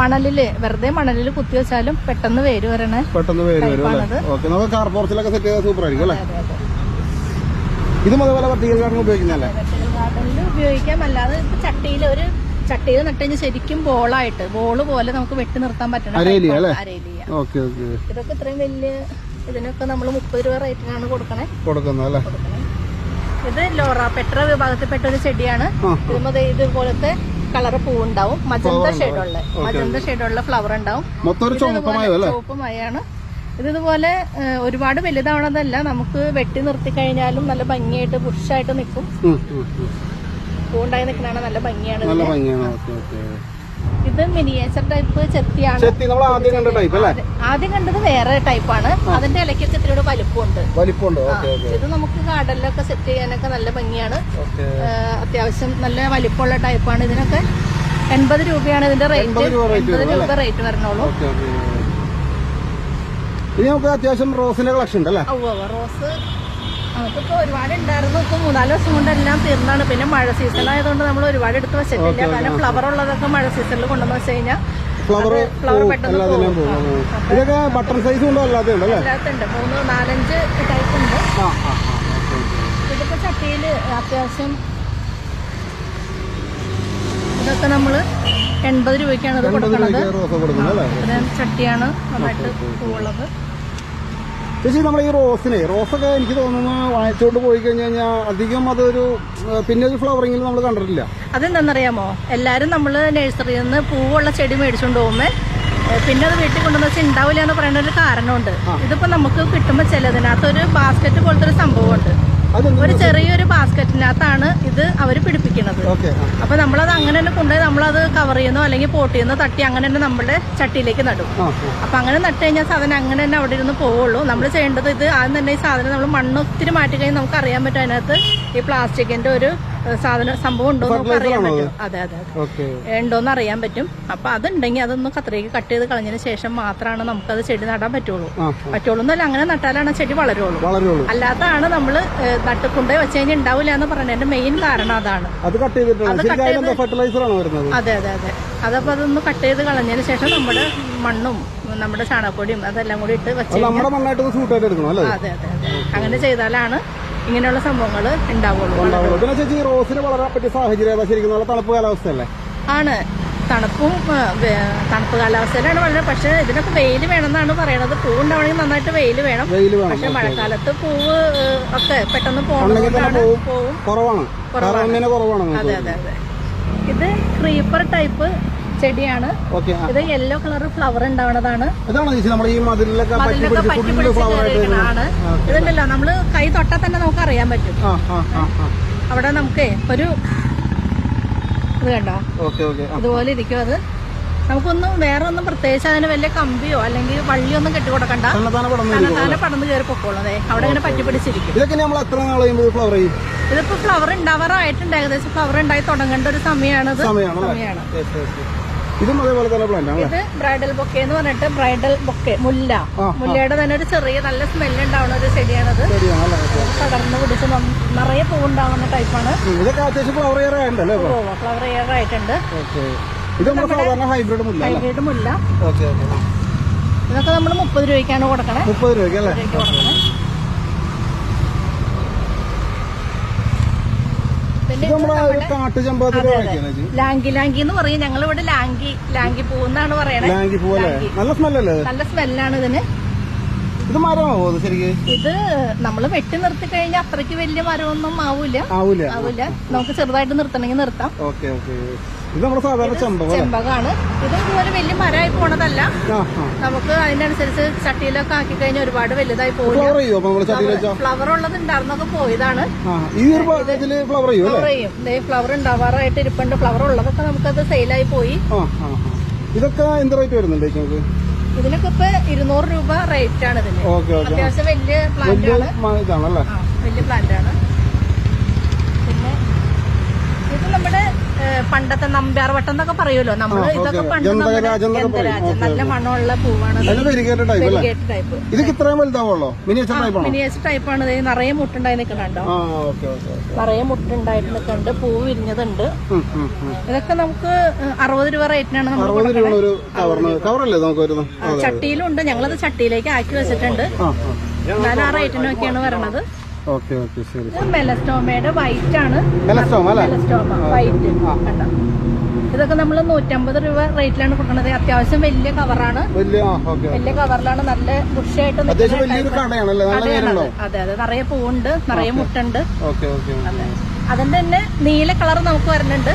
മണലിൽ വെറുതെ മണലിൽ കുത്തി വെച്ചാലും പെട്ടെന്ന് വേര് വരണേ പെട്ടെന്ന് വേര് വരും അല്ലേ? നമുക്ക് കാർ സെറ്റ് ചെയ്താൽ സൂപ്പർ ആയിരിക്കും അല്ലേ? ഇതും അതേപോലെ ഉപയോഗിക്കുന്നല്ലേ ഗാർഡനിൽ ഉപയോഗിക്കാം. അല്ലാതെ ചട്ടിയിൽ ഒരു ചട്ടിയിൽ നട്ട് കഴിഞ്ഞാൽ ശരിക്കും ബോളായിട്ട്. ബോൾ പോലെ നമുക്ക് വെട്ടി നിർത്താൻ പറ്റണം അരേലിയ ഇതൊക്കെ ഇത്രയും വലിയ ഇതിനൊക്കെ നമ്മൾ മുപ്പത് രൂപ റേറ്റിനാണ് കൊടുക്കണേ. കൊടുക്കുന്നത് അല്ലേ? ഇത് ലോറ പെട്ര വിഭാഗത്തിൽപ്പെട്ട ഒരു ചെടിയാണ്. ഇതുപോലത്തെ കളർ പൂവുണ്ടാവും. മജന്ത ഷെയ്ഡുള്ള മജന്ത ഷെയ്ഡുള്ള ഫ്ലവർ ഉണ്ടാവും. ചുവപ്പുമായാണ്. ഇത് ഇതുപോലെ ഒരുപാട് വലുതാവണതല്ല. നമുക്ക് വെട്ടി നിർത്തി കഴിഞ്ഞാലും നല്ല ഭംഗിയായിട്ട് ബുഷായിട്ട് നിൽക്കും. പൂണ്ടായി നിൽക്കണാണ് നല്ല ഭംഗിയാണ് നല്ല ഭംഗിയാണ്. Okay okay. ഇത് മിനിയേച്ചർ ടൈപ്പ് ചെത്തിയാണ്. ചെത്തി നമ്മൾ ആദ്യം കണ്ട ടൈപ്പ് അല്ലേ? ആദ്യം കണ്ടത് വേറെ ടൈപ്പാണ് അതിന്റെ ഇലക്കൊക്കെ ഇത്തിരി വലിപ്പമുണ്ട്. വലുപ്പമുണ്ട്. ഇത് നമുക്ക് ഗാർഡനിലൊക്കെ സെറ്റ് ചെയ്യാനൊക്കെ നല്ല ഭംഗിയാണ്. അത്യാവശ്യം നല്ല വലിപ്പമുള്ള ടൈപ്പാണ് ഇതിനൊക്കെ. എൺപത് രൂപയാണ് ഇതിന്റെ റേറ്റ് 80 രൂപ എൺപത് രൂപ റേറ്റ് വരണുള്ളൂ. ഇനി നമുക്ക് അത്യാവശ്യം റോസിന്റെ കളക്ഷൻ ഉണ്ട് അല്ലേ ഉവ്വ് ഉവ്വ് റോസ് നമുക്കിപ്പോ ഒരുപാട് ഉണ്ടായിരുന്നു. ഇപ്പൊ മൂന്നാൽ ദിവസം കൊണ്ട് എല്ലാം തീർന്നാണ്. പിന്നെ മഴ സീസൺ ആയതുകൊണ്ട് നമ്മൾ ഒരുപാട് എടുത്ത് വെച്ചിട്ടില്ല. കാരണം ഫ്ലവർ ഉള്ളതൊക്കെ മഴ സീസണിൽ കൊണ്ടുവന്ന് വെച്ച് കഴിഞ്ഞാൽ ഫ്ലവർ ഫ്ലവർ പെട്ടെന്ന് ഇതൊക്കെ ബട്ടൺ സൈസ് ഉണ്ടോ? അല്ലാതെ ഉണ്ട് മൂന്ന് നാലഞ്ച് ടൈപ്പ് ഉണ്ട്. ഇതിപ്പോ ചട്ടിയിൽ അത്യാവശ്യം ഇതൊക്കെ നമ്മൾ എൺപത് രൂപയ്ക്കാണ് ഇത് കൊടുക്കുന്നത് ചട്ടിയാണ് നന്നായിട്ട് പൂവുള്ളത്. ചേച്ചി നമ്മുടെ ഈ റോസിനെ റോസൊക്കെ എനിക്ക് തോന്നുന്നു വാങ്ങിച്ചുകൊണ്ട് പോയി കഴിഞ്ഞു കഴിഞ്ഞാൽ അധികം അതൊരു പിന്നെ ഒരു ഫ്ലവറിങ്ങിൽ നമ്മൾ കണ്ടിട്ടില്ല. അതെന്താണെന്നറിയാമോ എല്ലാവരും നമ്മൾ നഴ്സറിയിൽ നിന്ന് പൂവുള്ള ചെടി മേടിച്ചുകൊണ്ട് പോകുമ്പോൾ പിന്നെ അത് വീട്ടിൽ കൊണ്ടുവന്ന് വെച്ചാൽ ഉണ്ടാവില്ല എന്ന് പറയുന്ന ഒരു കാരണമുണ്ട്. ഇതിപ്പോ നമുക്ക് കിട്ടുമ്പോൾ ചിലതിനകത്തൊരു ബാസ്കറ്റ് ബാസ്ക്കറ്റ് പോലത്തെ ഒരു സംഭവമുണ്ട്. ഒരു ചെറിയൊരു ബാസ്ക്കറ്റിനകത്താണ് ഇത് അവർ പിടിപ്പിക്കുന്നത്. അപ്പൊ നമ്മളത് അങ്ങനെ തന്നെ കൊണ്ടുപോയി നമ്മളത് കവർ ചെയ്യുന്നോ അല്ലെങ്കിൽ പോട്ട് ചെയ്യുന്നു തട്ടി അങ്ങനെ തന്നെ നമ്മുടെ ചട്ടിയിലേക്ക് നടും. അപ്പൊ അങ്ങനെ നട്ട് കഴിഞ്ഞാൽ സാധനം അങ്ങനെ തന്നെ അവിടെ ഇരുന്ന് പോവുള്ളൂ. നമ്മൾ ചെയ്യേണ്ടത് ഇത് ആദ്യം തന്നെ ഈ സാധനം നമ്മൾ മണ്ണ് ഒത്തിരി മാറ്റി കഴിഞ്ഞാൽ നമുക്ക് അറിയാൻ പറ്റും അതിനകത്ത് ഈ പ്ലാസ്റ്റിക്കിന്റെ ഒരു സാധനം സംഭവം ഉണ്ടോ എന്ന് അറിയാൻ പറ്റും. അതെ? അതെ അതെ ഉണ്ടോ ഉണ്ടോന്ന് അറിയാൻ പറ്റും. അപ്പൊ അതുണ്ടെങ്കിൽ അതൊന്ന് കത്രയ്ക്ക് കട്ട് ചെയ്ത് കളഞ്ഞതിന് ശേഷം മാത്രമാണ് നമുക്കത് ചെടി നടാൻ പറ്റുള്ളൂ. പറ്റുള്ളൂ എന്നല്ല അങ്ങനെ നട്ടാലാണ് ചെടി വളരുള്ളൂ. അല്ലാത്തതാണ് നമ്മൾ നട്ടുകൊണ്ടേ വെച്ച് കഴിഞ്ഞാൽ ഉണ്ടാവില്ല എന്ന് പറഞ്ഞതിന്റെ മെയിൻ കാരണം അതാണ്. അത് കട്ട് അതെ അതെ അതെ അതപ്പോ അതൊന്ന് കട്ട് ചെയ്ത് കളഞ്ഞതിന് ശേഷം നമ്മുടെ മണ്ണും നമ്മുടെ ചാണകപ്പൊടിയും അതെല്ലാം കൂടി ഇട്ട് വെച്ച് അതെ അതെ. അങ്ങനെ ചെയ്താലാണ് ഇങ്ങനെയുള്ള സംഭവങ്ങൾ ഉണ്ടാവുള്ളൂ. ഉണ്ടാവുള്ളൂ. പിന്നെ ചേച്ചി ഈ റോസിന് വളരാൻ പറ്റിയ സാഹചര്യം ശരിക്കും നല്ല തണുപ്പ് കാലാവസ്ഥയല്ലേ? ആണ്. തണുപ്പും തണുപ്പ് കാലാവസ്ഥയിലാണ് വളരെ. പക്ഷെ ഇതിനൊക്കെ വെയിൽ വേണമെന്നാണ് പറയണത്. പൂ ഉണ്ടാവണമെങ്കിൽ നന്നായിട്ട് വെയിൽ വേണം. പക്ഷെ മഴക്കാലത്ത് പൂവ് ഒക്കെ പെട്ടെന്ന് ഉണ്ടെങ്കിൽ പൂവും കുറവാണ്. അതെ അതെ അതെ. ഇത് ക്രീപ്പർ ടൈപ്പ് ചെടിയാണ്. ഇത് യെല്ലോ കളർ ഫ്ലവർ ഉണ്ടാവുന്നതാണ്? കയറിയിരിക്കണതാണ് ഇതുണ്ടല്ലോ നമ്മൾ കൈ തൊട്ടാൽ തന്നെ നമുക്ക് അറിയാൻ പറ്റും. അവിടെ നമുക്ക് ഒരു ഇത് കണ്ടോ. ഇതുപോലെ ഇരിക്കും അത്. നമുക്കൊന്നും വേറെ ഒന്നും പ്രത്യേകിച്ച് അതിന് വലിയ കമ്പിയോ അല്ലെങ്കിൽ വള്ളിയൊന്നും തന്നെത്താനെ പടർന്ന് തന്നെ പടന്ന് കയറി പൊക്കോളൂ അതെ. അവിടെ ഇങ്ങനെ പറ്റി പിടിച്ചിരിക്കും ഇതൊക്കെ നമ്മൾ എത്ര നാൾ കഴിയുമ്പോൾ ഫ്ലവർ ചെയ്യും? ഇതിപ്പോ ഫ്ലവർ ഉണ്ടാവാറായിട്ടുണ്ട്. ഏകദേശം ഫ്ലവർ ഉണ്ടായി തുടങ്ങേണ്ട ഒരു സമയമാണ്. ഇതും. അതേപോലെ തന്നെ പ്ലാന്റ് ആണ് ഇത് ബ്രൈഡൽ ബൊക്കെ എന്ന് പറഞ്ഞിട്ട് ബ്രൈഡൽ ബൊക്കെ മുല്ല. മുല്ലയുടെ തന്നെ ഒരു ചെറിയ നല്ല സ്മെല്ല് ഉണ്ടാവുന്ന ഒരു ചെടിയാണത്. പടർന്ന് പിടിച്ച് നിറയെ പൂവുണ്ടാവുന്ന ടൈപ്പാണ് ഉം, ഇതൊക്കെ അത്യാവശ്യം ഫ്ലവർ ഇയർ ഫ്ലവർ ആയിട്ടുണ്ട് ഇത് സാധാരണ ഹൈബ്രിഡ് മുല്ല ഹൈബ്രിഡ് മുല്ല ഇതൊക്കെ നമ്മൾ മുപ്പത് രൂപയ്ക്കാണ് കൊടുക്കണേ. മുപ്പത് രൂപയ്ക്ക് അല്ലേ? നമ്മളെ ലാങ്കി ലാങ്കി എന്ന് പറയും. ഞങ്ങൾ ഇവിടെ ലാങ്കി ലാങ്കി പൂ എന്നാണ് പറയണത് ലാങ്കി നല്ല സ്മെല്ലല്ലേ? നല്ല സ്മെല്ലാണ് ഇതിന്. ഇത് മരമാവോ ശരിക്ക്? ഇത് നമ്മൾ വെട്ടി നിർത്തി കഴിഞ്ഞാൽ അത്രയ്ക്ക് വലിയ മരമൊന്നും ആവൂല. ആവൂല. ആവൂല. നമുക്ക് ചെറുതായിട്ട് നിർത്തണമെങ്കിൽ നിർത്താം. ഓക്കെ ഓക്കെ ഇത് നമ്മുടെ സാധാരണ ചെമ്പകം ചെമ്പകാണ്. ഇത് ഇതുപോലെ വലിയ മരമായി പോണതല്ല. നമുക്ക് അതിനനുസരിച്ച് ചട്ടിയിലൊക്കെ ആക്കി കഴിഞ്ഞാൽ ഒരുപാട് വലുതായി പോയി ഫ്ലവർ ഉള്ളത് ഉണ്ടായിരുന്നൊക്കെ പോയതാണ്. ഫ്ലവർ ചെയ്യും. ഫ്ലവർ ഉണ്ടാവാറായിട്ട് ഇരിപ്പുണ്ട്. ഫ്ലവർ ഉള്ളതൊക്കെ നമുക്കത് സെയിലായി പോയി. ഇതൊക്കെ എന്ത് റേറ്റ് വരുന്നുണ്ട് ഇതിനൊക്കെ ഇപ്പൊ ഇരുന്നൂറ് രൂപ റേറ്റ് ആണ് ഇതിന് അത്യാവശ്യം വലിയ പ്ലാന്റ് ആണ്. വലിയ പ്ലാന്റ് ആണ് പിന്നെ ഇത് നമ്മുടെ ഏഹ്, പണ്ടത്തെ നമ്പ്യാർ വട്ടം എന്നൊക്കെ പറയുമല്ലോ. നമ്മൾ ഇതൊക്കെ പണ്ടത്തെ പണ്ട് നല്ല മണമുള്ള പൂവാണ്. ഇതൊക്കെ ഇത്രയും വലുതാവുള്ളൂ? മിനിയേച്ചർ ടൈപ്പ് ആണോ? നിറയെ മുട്ടുണ്ടായി നിൽക്കണുണ്ടോ ഓക്കെ നിറയെ മുട്ടുണ്ടായിട്ട് നിൽക്കുന്നുണ്ട്. പൂ വിരിഞ്ഞതുണ്ട്. ഇതൊക്കെ നമുക്ക് അറുപത് രൂപ റേറ്റിനാണ് നമ്മൾ ചട്ടിയിലുണ്ട്. ഞങ്ങളത് ചട്ടിയിലേക്ക് ആക്കി വെച്ചിട്ടുണ്ട്. ഞാൻ ആ. റേറ്റിനൊക്കെയാണ് വരണത്. ഓക്കെ ഓക്കെ ശരി മെലസ്റ്റോമയുടെ വൈറ്റ് ആണ്. മെലസ്റ്റോമ അല്ലേ? മെലസ്റ്റോമ വൈറ്റ് കണ്ടോ? ഇതൊക്കെ നമ്മൾ നൂറ്റമ്പത് രൂപ റേറ്റിലാണ് കൊടുക്കുന്നത്. അത്യാവശ്യം വലിയ കവറാണ് വലിയ കവറിലാണ് നല്ല ബുഷായിട്ട്. അതെ അതെ നിറയെ പൂവുണ്ട് നിറയെ മുട്ടുണ്ട്. ഓക്കെ ഓക്കെ അതെ. അതിന്റെ തന്നെ നീല കളർ നമുക്ക് വരുന്നുണ്ട്.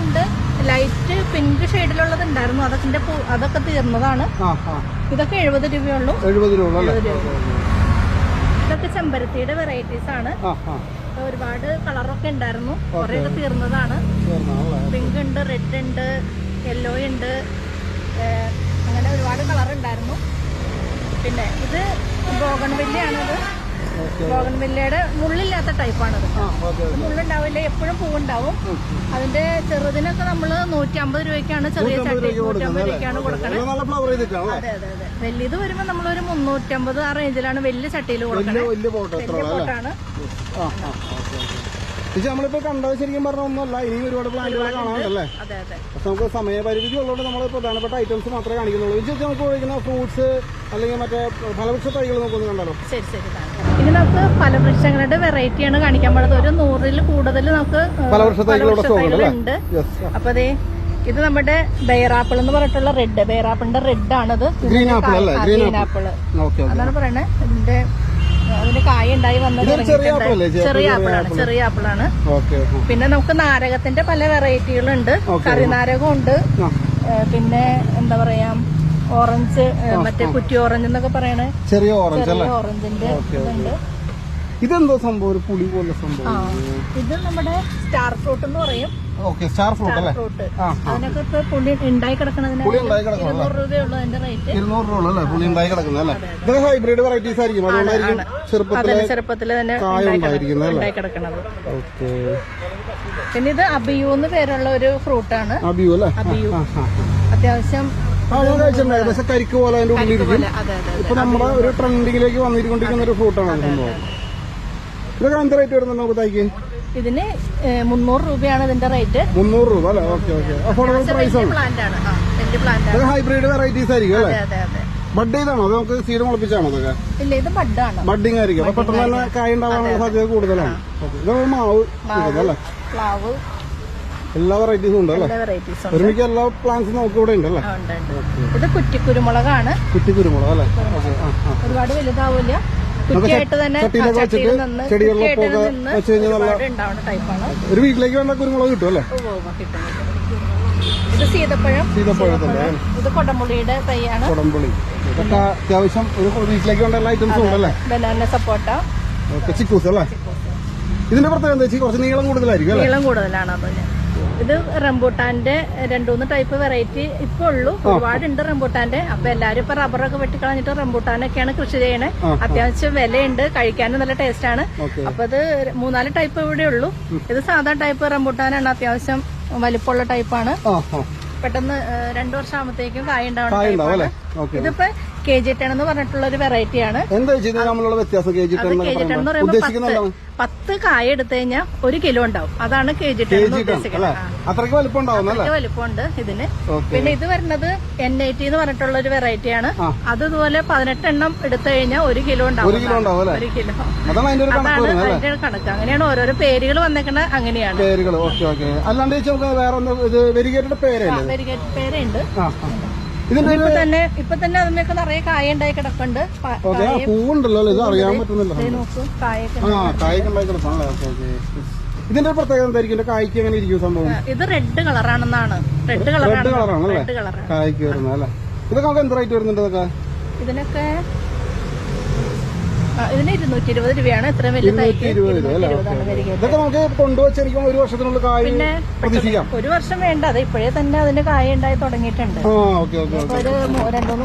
ഉണ്ട് ലൈറ്റ് പിങ്ക് ഷെയ്ഡിലുള്ളത് ഉണ്ടായിരുന്നു. അതൊക്കെ അതൊക്കെ തീർന്നതാണ്. ഇതൊക്കെ എഴുപത് രൂപയുള്ളൂ എഴുപത് രൂപ ഇതൊക്കെ ചെമ്പരത്തിയുടെ വെറൈറ്റീസ് ആണ്. ഒരുപാട് കളറൊക്കെ ഉണ്ടായിരുന്നു. കുറെയൊക്കെ തീർന്നതാണ്. പിങ്ക് ഉണ്ട് റെഡ് ഉണ്ട് യെല്ലോ ഉണ്ട്. അങ്ങനെ ഒരുപാട് കളർ ഉണ്ടായിരുന്നു. പിന്നെ ഇത് ബോഗൺവില്ലയാണിത് ഓക്കെ ബോഗൺവില്ലയുടെ മുള്ളില്ലാത്ത ടൈപ്പാണ് ആ ഓക്കെ ഇത് മുള്ളുണ്ടാവില്ല എപ്പോഴും പൂവുണ്ടാവും. അതിന്റെ ചെറുതിനൊക്കെ നമ്മൾ നൂറ്റി അമ്പത് രൂപയ്ക്കാണ് ചെറിയ ചട്ടി നൂറ്റമ്പത് രൂപയ്ക്കാണ് കൊടുക്കുന്നത് അതെ അതെ അതെ. വലിയത് വരുമ്പോൾ നമ്മളൊരു മുന്നൂറ്റമ്പത് ആ റേഞ്ചിലാണ് വലിയ ചട്ടിയിൽ കൊടുക്കുന്നത് വലിയ പോട്ടാണ് ചേച്ചി നമ്മളിപ്പോ കണ്ടത് ശരിക്കും പറഞ്ഞ ഒരുപാട് പ്ലാന്റുകൾ കാണാനുണ്ടല്ലേ? പക്ഷെ നമുക്ക് സമയപരിധി ഉള്ളതുകൊണ്ട് നമ്മൾ പ്രധാനപ്പെട്ട ഐറ്റംസ് മാത്രമേ കാണിക്കുന്നുള്ളൂ. ചേച്ചി നമുക്ക് ഫ്രൂട്ട്സ് അല്ലെങ്കിൽ മറ്റേ ഫലവൃക്ഷ തൈകൾ നമുക്കൊന്ന് ശരി ശരി ഇനി നമുക്ക് ഫലവൃക്ഷങ്ങളുടെ വെറൈറ്റിയാണ് കാണിക്കാൻ പാടുന്നത്. ഒരു നൂറിൽ കൂടുതൽ നമുക്ക് പല ഉണ്ട്. യെസ് അപ്പൊ അതെ ഇത് നമ്മുടെ ബെയറാപ്പിൾ എന്ന് പറഞ്ഞിട്ടുള്ള റെഡ് ബെയറാപ്പിളിന്റെ റെഡ് ആണത്? ഗ്രീൻ ആപ്പിൾ അതാണ് പറയണേ. ഇതിന്റെ അതിന്റെ കായ ഉണ്ടായി വന്നത് ചെറിയ ആപ്പിളാണ് ചെറിയ ആപ്പിളാണ് പിന്നെ നമുക്ക് നാരകത്തിന്റെ പല വെറൈറ്റികളുണ്ട് കറി കറിനാരകം ഉണ്ട് പിന്നെ എന്താ പറയാ? ഓറഞ്ച് മറ്റേ കുറ്റി ഓറഞ്ച് എന്നൊക്കെ പറയണേ. ചെറിയ ഓറഞ്ച് അല്ലേ? ഓറഞ്ചിന്റെ ഇതുണ്ട്. ഇതെന്തോ സംഭവം? ഒരു പുളി പോലെ സംഭവം. ഇത് നമ്മുടെ സ്റ്റാർ ഫ്രൂട്ട് എന്ന് പറയും. ഓക്കെ സ്റ്റാർ ഫ്രൂട്ട് അല്ലേ? അതിനൊക്കെ ഇപ്പൊ പുളി ഉണ്ടായി കിടക്കണതിന് പുളി ഉണ്ടായി കിടക്കണം ഇരുന്നൂറ് രൂപ അല്ലേ? പുളി ഉണ്ടായി കിടക്കുന്നത് അല്ലേ? ഹൈബ്രിഡ് വെറൈറ്റീസ് ആയിരിക്കും. അതുകൊണ്ടായിരിക്കും ചെറുപ്പത്തിലെ ചെറുപ്പത്തിലെ തന്നെ കായ ഉണ്ടായി ഉണ്ടായിരിക്കുന്നത് അല്ലേ? ഉണ്ടായി കിടക്കണത്. ഓക്കെ. പിന്നെ ഇത് അബിയു എന്ന് പേരുള്ള ഒരു ഫ്രൂട്ടാണ് അബിയു അല്ലേ? അബിയു. അത്യാവശ്യം ഞാൻ കഴിച്ചിട്ടുണ്ട് ഏകദേശം കരിക്ക് പോലെ അതിന്റെ ഉള്ളിലിരിക്കും ഇപ്പൊ നമ്മുടെ ഒരു ട്രെൻഡിങ്ങിലേക്ക് വന്നിരിക്കൊണ്ടിരിക്കുന്ന ഒരു ഫ്രൂട്ടാണ് സംഭവം ഇതൊക്കെ എന്ത് റേറ്റ് വരുന്നുണ്ട് നമുക്ക് തൈക്ക് ഇതിന് മുന്നൂറ് രൂപയാണ് ഇതിന്റെ റേറ്റ് മുന്നൂറ് രൂപ അല്ലേ? Okay okay. അഫോർഡബിൾ പ്രൈസ് ആണ്. ഹൈബ്രിഡ് വെറൈറ്റീസ് ആയിരിക്കും അല്ലേ? ബഡ് ചെയ്താണോ? അത് നമുക്ക് സീഡ് മുളപ്പിച്ചാണോ ഇതൊക്കെ? ഇല്ല ഇത് ബഡാണ് ബഡിങ് ആയിരിക്കും. അപ്പൊ പെട്ടെന്ന് തന്നെ കായ ഉണ്ടാവാനുള്ള സാധ്യത കൂടുതലാണ്. ഇത് മാവ് അല്ലേ? പ്ലാവ് എല്ലാ വെറൈറ്റീസും ഉണ്ട് അല്ലേ? എല്ലാ വെറൈറ്റീസ് ഉണ്ട്. ഒരുമിക്ക എല്ലാ പ്ലാന്റ്സും നമുക്ക് ഇവിടെ ഉണ്ട് ആ, ഉണ്ട് ഉണ്ട്. ഇത് കുറ്റിക്കുരുമുളകാണ് കുറ്റിക്കുരുമുളക് അല്ലേ? ഓക്കെ ആ ആ. ഒരുപാട് വലുതാവില്ല. കുറ്റിയായിട്ട് തന്നെ ആ, ചട്ടിയിലൊക്കെ ചട്ടിയിൽ വെച്ചിട്ട് നിന്ന് ചെടികളിലൊക്കെ കുറ്റിയായിട്ട് ഒക്കെ നിന്ന് വെച്ച് കഴിഞ്ഞാൽ നല്ല ഒരുപാട് ഉണ്ടാവുന്ന ടൈപ്പാണ് ഒരു വീട്ടിലേക്ക് വേണ്ട കുരുമുളക് കിട്ടും അല്ലേ? ഉവ്വ് ഉവ്വ്. ഇത് സീതപ്പഴം. സീതപ്പഴത്തിന്റെ ഇത് കൊടമുള്ളിയുടെ തൈയാണ്. കുടംപുളി. ഇതൊക്കെ അത്യാവശ്യം ഒരു വീട്ടിലേക്ക് വേണ്ട എല്ലാ ഐറ്റംസും ഉണ്ട് അല്ലേ ബനാന സപ്പോട്ട. ഓക്കെ ചിക്കൂസ് അല്ലേ? ഇതിന്റെ പ്രത്യേകത എന്താ വെച്ചാൽ കുറച്ച് നീളം കൂടുതലായിരിക്കും അല്ലേ? നീളം കൂടുതലാണ് അതിന് ഇത് റംബൂട്ടാന്റെ രണ്ടുമൂന്ന് ടൈപ്പ് വെറൈറ്റി ഇപ്പൊ ഉള്ളൂ. ഒരുപാടുണ്ട് റംബൂട്ടാന്റെ. അപ്പൊ എല്ലാരും ഇപ്പൊ റബ്ബറൊക്കെ വെട്ടിക്കളഞ്ഞിട്ട് റംബൂട്ടാനൊക്കെയാണ് കൃഷി ചെയ്യണേ. അത്യാവശ്യം വിലയുണ്ട് കഴിക്കാനും നല്ല ടേസ്റ്റ് ആണ്. അപ്പൊ ഇത് മൂന്നാൽ ടൈപ്പ് ഇവിടെ ഉള്ളൂ. ഇത് സാധാ ടൈപ്പ് റംബൂട്ടാനാണ് അത്യാവശ്യം വലിപ്പമുള്ള ടൈപ്പാണ് പെട്ടെന്ന് രണ്ടു വർഷം ആകുമ്പോഴത്തേക്കും കായ ഉണ്ടാവണം ഇതിപ്പോ കെ ജി എന്ന് പറഞ്ഞിട്ടുള്ള ഒരു വെറൈറ്റി ആണ്. എന്താ വ്യത്യാസം കെ ജി പത്ത് കായ എടുത്തു കഴിഞ്ഞാൽ ഒരു കിലോ ഉണ്ടാവും. അതാണ് കെ ജി അല്ലേ? അത്രയ്ക്ക് വലിപ്പമുണ്ട് ഇതിന്. പിന്നെ ഇത് വരുന്നത് എൻ ഐ ടി എന്ന് പറഞ്ഞിട്ടുള്ള ഒരു വെറൈറ്റി അതുപോലെ പതിനെട്ടെണ്ണം എടുത്തു കഴിഞ്ഞാൽ ഒരു കിലോ ഉണ്ടാവും. ഒരു കിലോ അതാണ് അതിന്റെ കണക്ക് അങ്ങനെയാണ് ഓരോരോ പേരുകൾ വന്നേക്കുന്നത് അങ്ങനെയാണ്. പേരുകൾ ഓക്കെ ഓക്കെ അല്ലാണ്ട് വേറെ ഇത്? പേരുണ്ട് ഇപ്പൊ തന്നെ ഇപ്പൊ തന്നെ അതിന്മേക്ക് നിറയെ കായ ഉണ്ടായി കിടക്കുന്നുണ്ട് പ- ഓക്കെ ആ പൂവുണ്ടല്ലോ ഇത് അറിയാൻ പറ്റുന്നില്ല ദേ നോക്കൂ കായൊക്കെ ആ കായ്ക്ക് ഉണ്ടായി കിടപ്പാണല്ലേ ഓക്കെ ഓക്കെ ഇതിന്റെ പ്രത്യേകത എന്തായിരിക്കും? കായ്ക്ക് എങ്ങനെ ഇരിക്കും സംഭവം? ഇത് റെഡ് കളറാണെന്നാണ് റെഡ് കളറാണ് റെഡ് കളറാണ് കായ്ക്ക് വരുന്നത് അല്ലേ? ഇതൊക്കെ നമുക്ക് എന്ത് റേറ്റ് വരുന്നുണ്ട് ഇതൊക്കെ? ഇതിനൊക്കെ ഇതിന് ഇരുന്നൂറ്റി ഇരുപത് രൂപയാണ് വലിയ ഇതൊക്കെ നമുക്ക് ഒരു കായ് പ്രതീക്ഷിക്കാം. ഒരു വർഷം വേണ്ട. അത് ഇപ്പോഴേ തന്നെ അതിന്റെ കായ ഉണ്ടായി തുടങ്ങിയിട്ടുണ്ട്. ഒരു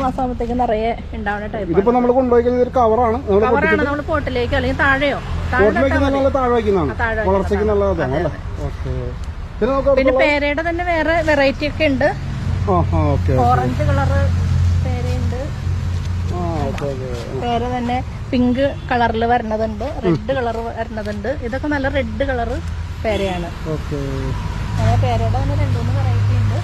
മാസം ആകുമ്പോഴത്തേക്ക് നിറയെ ഉണ്ടാവുന്ന ടൈപ്പ് ഇതിപ്പോ നമ്മൾ കൊണ്ടുപോയി ഒരു കവറാണ് നമ്മൾ കവറാണ് നമ്മൾ പോട്ടിലേക്ക് അല്ലെങ്കിൽ താഴെയോ? താഴെ വയ്ക്കുന്നതാണ് വളർച്ചയ്ക്ക് നല്ലതാണ്. അല്ലേ? ഓക്കെ. പിന്നെ പേരയുടെ തന്നെ വേറെ വെറൈറ്റി ഒക്കെ ഉണ്ട്. ഓറഞ്ച് കളറ് പേര തന്നെ പിങ്ക് കളറിൽ വരണതുണ്ട്. Red colour വരണതുണ്ട്. ഇതൊക്കെ നല്ല റെഡ് കളർ പേരയാണ്. പേരയുടെ തന്നെ വെറൈറ്റി ഉണ്ട്.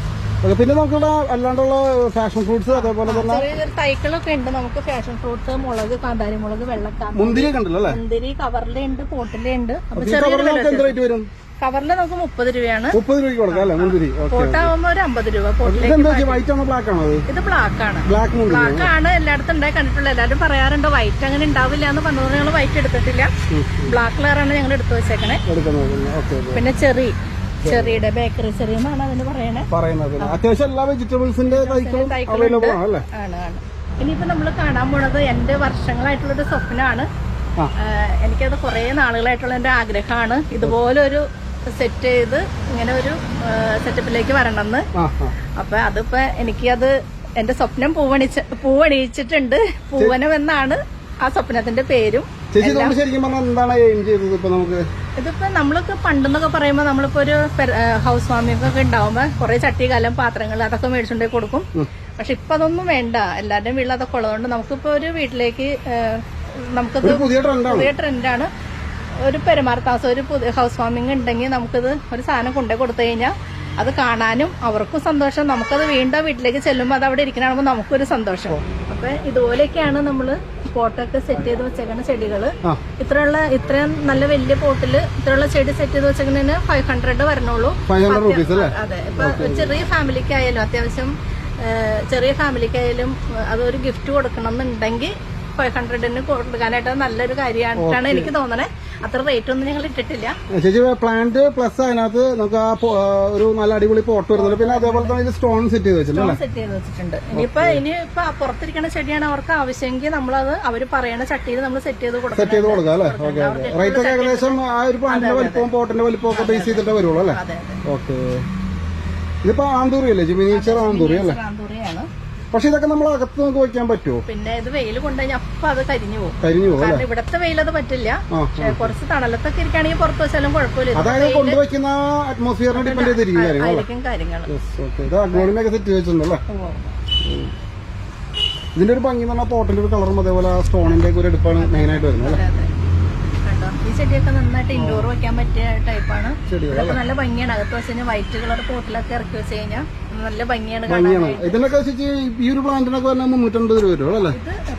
പിന്നെ നമുക്കിവിടെ അല്ലാണ്ടുള്ള ഫാഷൻ ഫ്രൂട്ട്സ് അതേപോലെ തന്നെ തൈക്കളൊക്കെ ഉണ്ട്. നമുക്ക് ഫാഷൻ ഫ്രൂട്ട്സ് മുളക് കാന്താരി മുളക് വെള്ളക്കാന്ത മുന്തിരി കണ്ടല്ലോ മുന്തിരി കവറിലുണ്ട് പോട്ടിലുണ്ട് അപ്പൊ ചെറിയ ചെറിയൊരു കവറിൽ നമുക്ക് മുപ്പത് രൂപയാണ്. മുപ്പത് രൂപയ്ക്ക് കൊടുക്കാം അല്ലേ? മുന്തിരി. പോട്ടാവുമ്പോ ഒരു അമ്പത് രൂപ. പോട്ടിലേക്ക് വൈറ്റ്. ആണോ ബ്ലാക്ക് ആണോ ഇത് ബ്ലാക്ക് ആണ്. ബ്ലാക്ക് ബ്ലാക്ക് ആണ്. എല്ലായിടത്തും ഉണ്ടായി കണ്ടിട്ടുള്ള. എല്ലാവരും പറയാറുണ്ട് വൈറ്റ് അങ്ങനെ ഉണ്ടാവില്ല എന്ന്. പറഞ്ഞത് ഞങ്ങൾ വൈറ്റ് എടുത്തിട്ടില്ല. ബ്ലാക്ക് കളർ ആണ് ഞങ്ങൾ എടുത്തു വെച്ചേക്കണേ. പിന്നെ ചെറി. ചെറിയുടെ ബേക്കറി ചെറിയ അതിന് പറയണേ. പറയുന്നത് അത്യാവശ്യം എല്ലാ വെജിറ്റബിൾസിന്റെ തൈകളും തൈകളുണ്ട്. അവൈലബിൾ ആണ് ആണ് ആണ്. ഇനിയിപ്പോ നമ്മൾ കാണാൻ പോണത് എന്റെ വർഷങ്ങളായിട്ടുള്ളൊരു സ്വപ്നമാണ്. ആ. ആഹ് എനിക്കത് കുറെ നാളുകളായിട്ടുള്ള എന്റെ ആഗ്രഹമാണ്. ഇതുപോലൊരു സെറ്റ് ചെയ്ത് ഇങ്ങനെ ഒരു സെറ്റപ്പിലേക്ക് വരണമെന്ന്. അപ്പൊ അതിപ്പോ എനിക്ക് അത് എന്റെ സ്വപ്നം പൂവണിച്ച പൂവണിയിച്ചിട്ടുണ്ട്. പൂവനം എന്നാണ് ആ സ്വപ്നത്തിന്റെ പേരും. ഇതിപ്പോ നമ്മളൊക്കെ പണ്ടെന്നൊക്കെ പറയുമ്പോ നമ്മളിപ്പോ ഒരു ഹൗസ് വാമിംഗ് ഒക്കെ ഉണ്ടാവുമ്പോ കുറെ ചട്ടി കലം പാത്രങ്ങൾ അതൊക്കെ മേടിച്ചുകൊണ്ടേ കൊടുക്കും. പക്ഷെ ഇപ്പൊ അതൊന്നും വേണ്ട. എല്ലാവരുടെയും വീട്ടിൽ അതൊക്കെ ഉള്ളതുകൊണ്ട് നമുക്കിപ്പോ ഒരു വീട്ടിലേക്ക് നമുക്കത് പുതിയ ട്രെൻഡാണ് ഒരു പെരുമാറത്താമസം ഒരു പുതിയ ഹൗസ് വാമിംഗ് ഉണ്ടെങ്കിൽ നമുക്കിത് ഒരു സാധനം കൊണ്ടേ കൊടുത്തു കഴിഞ്ഞാൽ അത് കാണാനും അവർക്കും സന്തോഷം. നമുക്കത് വീണ്ടും വീട്ടിലേക്ക് ചെല്ലുമ്പോൾ അത് അവിടെ ഇരിക്കുന്ന കാണുമ്പോൾ നമുക്കൊരു സന്തോഷം. അപ്പൊ ഇതുപോലെയൊക്കെയാണ് നമ്മൾ പോട്ടൊക്കെ സെറ്റ് ചെയ്ത് വെച്ചേക്കുന്ന ചെടികൾ. ആ. ഇത്രയുള്ള ഇത്രയും നല്ല വലിയ പോട്ടിൽ ഇത്രയുള്ള ചെടി സെറ്റ് ചെയ്ത് വെച്ചേക്കുന്നതിന് ഫൈവ് ഹൺഡ്രഡ് വരണുള്ളൂ. അതെ. ഇപ്പൊ ചെറിയ ഫാമിലിക്കായാലും അത്യാവശ്യം ചെറിയ ഫാമിലിക്കായാലും അതൊരു ഗിഫ്റ്റ് കൊടുക്കണം എന്നുണ്ടെങ്കിൽ ഫൈവ് ഹൺഡ്രഡിന് കൊടുക്കാനായിട്ട് നല്ലൊരു കാര്യമായിട്ടാണ് എനിക്ക് തോന്നണേ. അത്ര റേറ്റ് ഒന്നും ഞങ്ങൾ ഇട്ടിട്ടില്ല. ചേച്ചി പ്ലാന്റ് പ്ലസ് അതിനകത്ത് നമുക്ക് ആ ഒരു നല്ല അടിപൊളി പോട്ട് വരുന്നുണ്ട്. പിന്നെ അതേപോലെ തന്നെ സ്റ്റോൺ സെറ്റ് ചെയ്ത് വെച്ചിട്ടുണ്ട് സെറ്റ് ചെയ്ത് വെച്ചിട്ടുണ്ട്. ഇനിയിപ്പോ ഇനിയിപ്പോ പുറത്തിരിക്കുന്ന ചെടിയാണ് അവർക്ക് ആവശ്യമെങ്കിൽ നമ്മളത് അവർ പറയണ ചട്ടിയിൽ നമ്മൾ സെറ്റ് ചെയ്ത് കൊടുക്കാം സെറ്റ് ചെയ്ത് കൊടുക്കാം അല്ലേ? ഓക്കെ റേറ്റ് ഒക്കെ ഏകദേശം ആ ഒരു പ്ലാന്റിന്റെ വലിപ്പവും പോട്ടിന്റെ വലിപ്പവും ഒക്കെ ബേസ് ചെയ്തിട്ടേ വരുള്ളൂ അല്ലേ? ഓക്കെ ഇതിപ്പോ ആന്തൂറി അല്ലേ? മിനിയേച്ചർ ആന്തൂറി അല്ലേ? റാന്തൂറിയാണ് പക്ഷെ ഇതൊക്കെ നമ്മൾ അകത്ത് നമുക്ക് വയ്ക്കാൻ പറ്റുമോ? പിന്നെ ഇത് വെയിൽ കൊണ്ടുകഴിഞ്ഞാൽ അപ്പൊ അത് കരിഞ്ഞു പോകും. കരിഞ്ഞു പോകും കാരണം ഇവിടത്തെ വെയിൽ അത് പറ്റില്ല. പക്ഷേ കുറച്ച് തണലത്തൊക്കെ ഇരിക്കുകയാണെങ്കിൽ പുറത്ത് വെച്ചാലും കുഴപ്പമില്ല. അതായത് കൊണ്ടുവയ്ക്കുന്ന അറ്റ്മോസ്ഫിയറിനെ ഡിപ്പെൻഡ് ചെയ്തിരിക്കും കാര്യങ്ങൾ ഇത് സെറ്റ് വെച്ചിട്ടുണ്ടല്ലേ ഇതിന്റെ ഒരു ഭംഗി എന്ന് പറഞ്ഞാൽ പോട്ടിന്റെ ഒരു കളറും അതേപോലെ സ്റ്റോണിന്റെ ഒരു എടുപ്പാണ് മെയിൻ ആയിട്ട് വരുന്നത് അല്ലേ? അതെ അതെ. കണ്ടോ? ഈ ചെടിയൊക്കെ നന്നായിട്ട് ഇൻഡോർ വെക്കാൻ പറ്റിയ ടൈപ്പാണ് നല്ല ഭംഗിയാണ്. അകത്ത് വെച്ച് കഴിഞ്ഞാൽ വൈറ്റ് കളർ പോട്ടിലൊക്കെ ഇറക്കി വെച്ച് കഴിഞ്ഞാൽ നല്ല ഭംഗിയാണ് ഭംഗിയാണ്. ഇതിനൊക്കെ വെച്ചിട്ട് ഈ ഒരു പ്ലാന്റിനൊക്കെ പറഞ്ഞാൽ മുന്നൂറ്റമ്പത് രൂപ വരും അല്ലേ?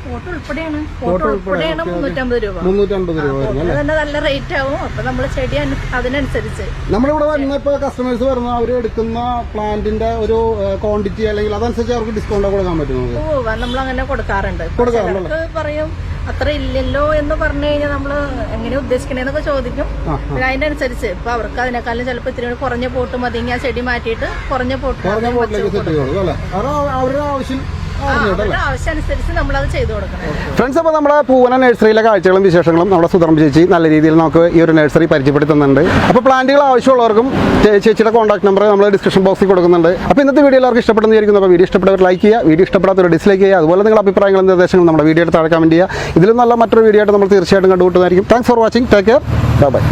പോട്ട് ഉൾപ്പെടെയാണ്. ഫോട്ടോ ഉൾപ്പെടെയാണ് മുന്നൂറ്റമ്പത് രൂപ. മുന്നൂറ്റമ്പത് രൂപ തന്നെ നല്ല റേറ്റ് ആവും. അപ്പൊ നമ്മൾ ചെടി അതിനനുസരിച്ച്. നമ്മളിവിടെ വരുന്ന ഇപ്പൊ കസ്റ്റമേഴ്സ് പറഞ്ഞ അവർ എടുക്കുന്ന പ്ലാന്റിന്റെ ഒരു ക്വാണ്ടിറ്റി അല്ലെങ്കിൽ അതനുസരിച്ച് അവർക്ക് ഡിസ്കൗണ്ട് കൊടുക്കാൻ പറ്റുന്നത്. നമ്മൾ അങ്ങനെ കൊടുക്കാറുണ്ട്. പറയും അത്ര ഇല്ലല്ലോ എന്ന് പറഞ്ഞു കഴിഞ്ഞാൽ നമ്മൾ എങ്ങനെ ഉദ്ദേശിക്കണേന്നൊക്കെ ചോദിക്കും. പിന്നെ അതിന്റെ അനുസരിച്ച് ഇപ്പൊ അവർക്ക് അതിനേക്കാളും ചിലപ്പോൾ ഇത്തിരി കൂടി കുറഞ്ഞ പോട്ട് മതി ആ ചെടി മാറ്റിയിട്ട് കുറഞ്ഞ പോട്ട് അവരുടെ ആവശ്യം ഫ്രണ്ട്സ് അപ്പോൾ നമ്മുടെ പൂവന നഴ്സറിയിലെ കാഴ്ചകളും വിശേഷങ്ങളും നമ്മുടെ സുധർമ്മ ചേച്ചി നല്ല രീതിയിൽ നമുക്ക് ഈ ഒരു നഴ്സറി പരിചയപ്പെടുത്തുന്നുണ്ട്. അപ്പോൾ പ്ലാന്റുകൾ ആവശ്യമുള്ളവർക്കും ചേച്ചിയുടെ കോൺടാക്ട് നമ്പർ നമ്മൾ ഡിസ്ക്രിപ്ഷൻ ബോക്സിൽ കൊടുക്കുന്നുണ്ട്. അപ്പോൾ ഇന്നത്തെ വീഡിയോ എല്ലാവർക്കും ഇഷ്ടപ്പെടുന്ന വിചാരിക്കുന്നു. അപ്പോൾ വീഡിയോ ഇഷ്ടപ്പെട്ടവർ ലൈക്ക് ചെയ്യുക വീഡിയോ ഇഷ്ടപ്പെടാത്തവർ ഡിസ്ലൈക്ക് ചെയ്യുക അതുപോലെ നിങ്ങളുടെ അഭിപ്രായങ്ങളും നിർദ്ദേശങ്ങളും നമ്മുടെ വീഡിയോയുടെ താഴെ കമന്റ് ചെയ്യുക. ഇതിലും നല്ല മറ്റൊരു വീഡിയോ ആയിട്ട് നമ്മൾ തീർച്ചയായിട്ടും കണ്ടുകൂട്ടുന്നതായിരിക്കും thanks for watching take care bye